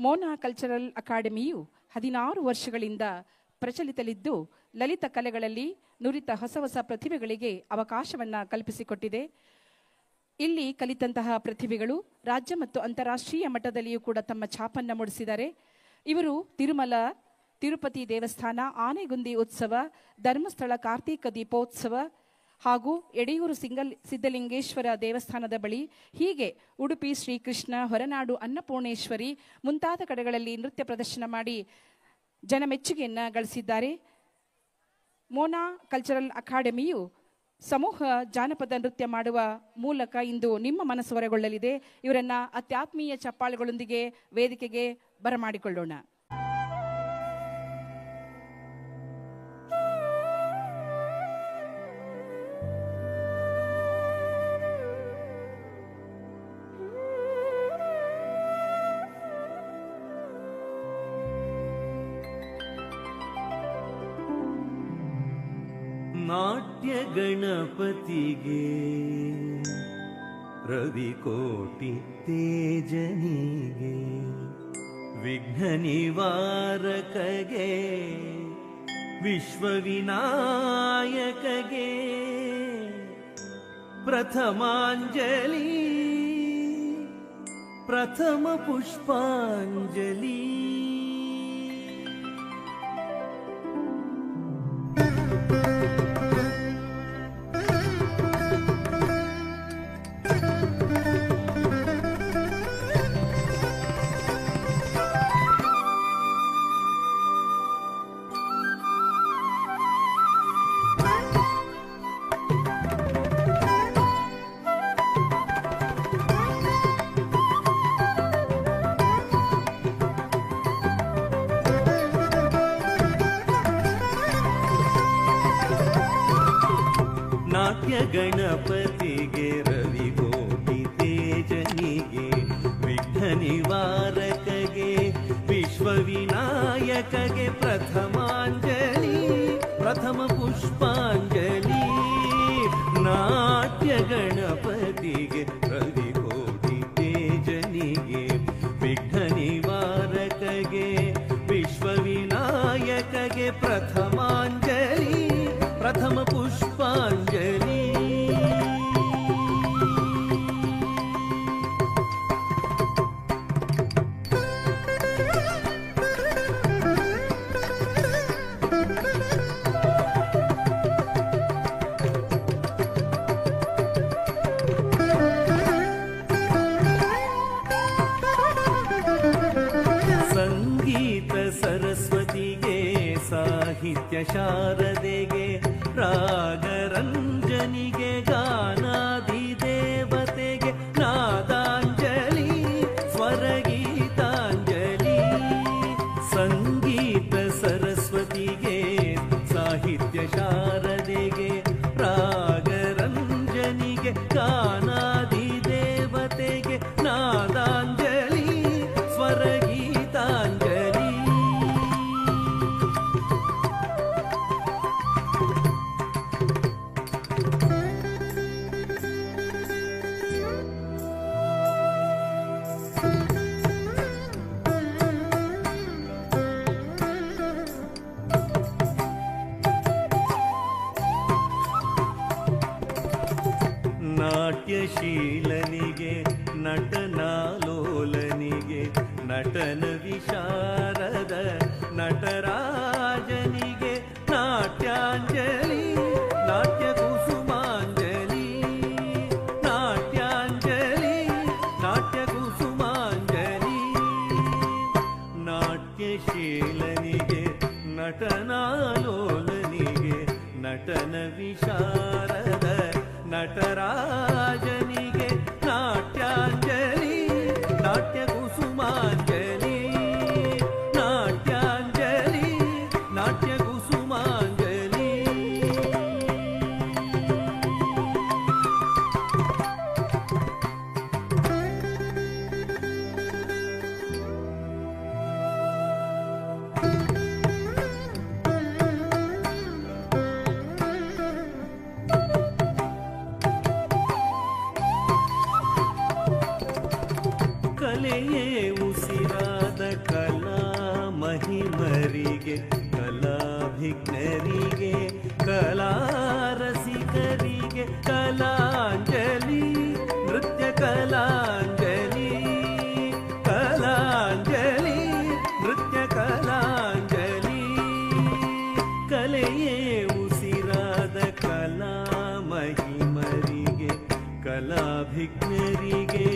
Mona cultural ಅಕಾಡೆಮಿಯು ಹದಿನಾರು ವರ್ಷಗಳಿಂದ ಪ್ರಚಲಿತಲಿದ್ದು, ಲಲಿತ ಕಲೆಗಳಲ್ಲಿ ನುರಿತ ಹೊಸ ಹೊಸ ಪ್ರತಿಭೆಗಳಿಗೆ ಅವಕಾಶವನ್ನು ಕಲ್ಪಿಸಿಕೊಟ್ಟಿದೆ. ಇಲ್ಲಿ ಕಲಿತಂತಹ ಪ್ರತಿಭೆಗಳು ರಾಜ್ಯ ಮತ್ತು ಅಂತಾರಾಷ್ಟ್ರೀಯ ಮಟ್ಟದಲ್ಲಿಯೂ ಕೂಡ ತಮ್ಮ ಛಾಪನ್ನು ಮೂಡಿಸಿದ್ದಾರೆ. ಇವರು ತಿರುಮಲ, ತಿರುಪತಿ ದೇವಸ್ಥಾನ, ಆನೆಗುಂದಿ ಉತ್ಸವ, ಧರ್ಮಸ್ಥಳ ಕಾರ್ತೀಕ ದೀಪೋತ್ಸವ ಹಾಗೂ ಎಡೆಯೂರು ಸಿಂಗಲ್, ಸಿದ್ಧಲಿಂಗೇಶ್ವರ ದೇವಸ್ಥಾನದ ಬಳಿ ಹೀಗೆ ಉಡುಪಿ ಶ್ರೀಕೃಷ್ಣ, ಹೊರನಾಡು ಅನ್ನಪೂರ್ಣೇಶ್ವರಿ ಮುಂತಾದ ಕಡೆಗಳಲ್ಲಿ ನೃತ್ಯ ಪ್ರದರ್ಶನ ಮಾಡಿ ಜನ ಮೆಚ್ಚುಗೆಯನ್ನು ಗಳಿಸಿದ್ದಾರೆ. ಮೋನಾ ಕಲ್ಚರಲ್ ಅಕಾಡೆಮಿಯು ಸಮೂಹ ಜಾನಪದ ನೃತ್ಯ ಮಾಡುವ ಮೂಲಕ ಇಂದು ನಿಮ್ಮ ಮನಸ್ಸು ಹೊರಗೊಳ್ಳಲಿದೆ. ಇವರನ್ನ ಅತ್ಯಾತ್ಮೀಯ ಚಪ್ಪಾಳುಗಳೊಂದಿಗೆ ವೇದಿಕೆಗೆ ಬರಮಾಡಿಕೊಳ್ಳೋಣ. ्य गणपतिगे रवि कोटितेजनिगे विघ्ननिवारक गे विश्वविनायक गे प्रथमाञ्जलि। प्रथम ಪ್ರಥಮ ಪುಷ್ಪಾಂಜಲಿ ನಾಟ್ಯ ಗಣಪತಿಗೆ ರವಿಗೋಟಿ ತೇಜನಿಗೆ ವಿಘ್ನ ನಿವಾರಕಗೆ ವಿಶ್ವವಿನಾಯಕಗೆ ಪ್ರಥಮಾಂಜಲಿ ಪ್ರಥಮ ಪುಷ್ಪಾಂಜಲಿ ನಾಟ್ಯ ಗಣಪತಿಗೆ साहित्य शारदे रागरंजन गानाद ನಾಟ್ಯಶೀಲನಿಗೆ ನಟನಾಲೋಲನಿಗೆ, ನಟನ ವಿಶಾರದ ನಟರಾಜನಿಗೆ ನಾಟ್ಯಾಂಜಲಿ, ನಾಟ್ಯ ಕುಸುಮಾಂಜಲಿ, ನಾಟ್ಯಾಂಜಲಿ, ನಾಟ್ಯ ಕುಸುಮಾಂಜಲಿ. ನಾಟ್ಯಶೀಲನಿಗೆ, ನಟನಾಲೋಲನಿಗೆ, ನಟನ ವಿಶಾರದ ನಟರಾಜನಿಗೆ ಕಲೆಯೇ ಉಸಿರಾದ ಕಲಾ ಮಹಿಮರಿಗೆ ಕಲಾಭಿಜ್ಞರಿಗೆ ಕಲಾ ರಸಿಕರಿಗೆ ಕಲಾಂಜಲಿ ನೃತ್ಯ ಕಲಾಂಜಲಿ ಕಲಾಂಜಲಿ ನೃತ್ಯ ಕಲಾಂಜಲಿ ಕಲೆಯೇ ಉಸಿರಾದ ಕಲಾ ಮಹಿಮರಿಗೆ ಕಲಾಭಿಜ್ಞರಿಗೆ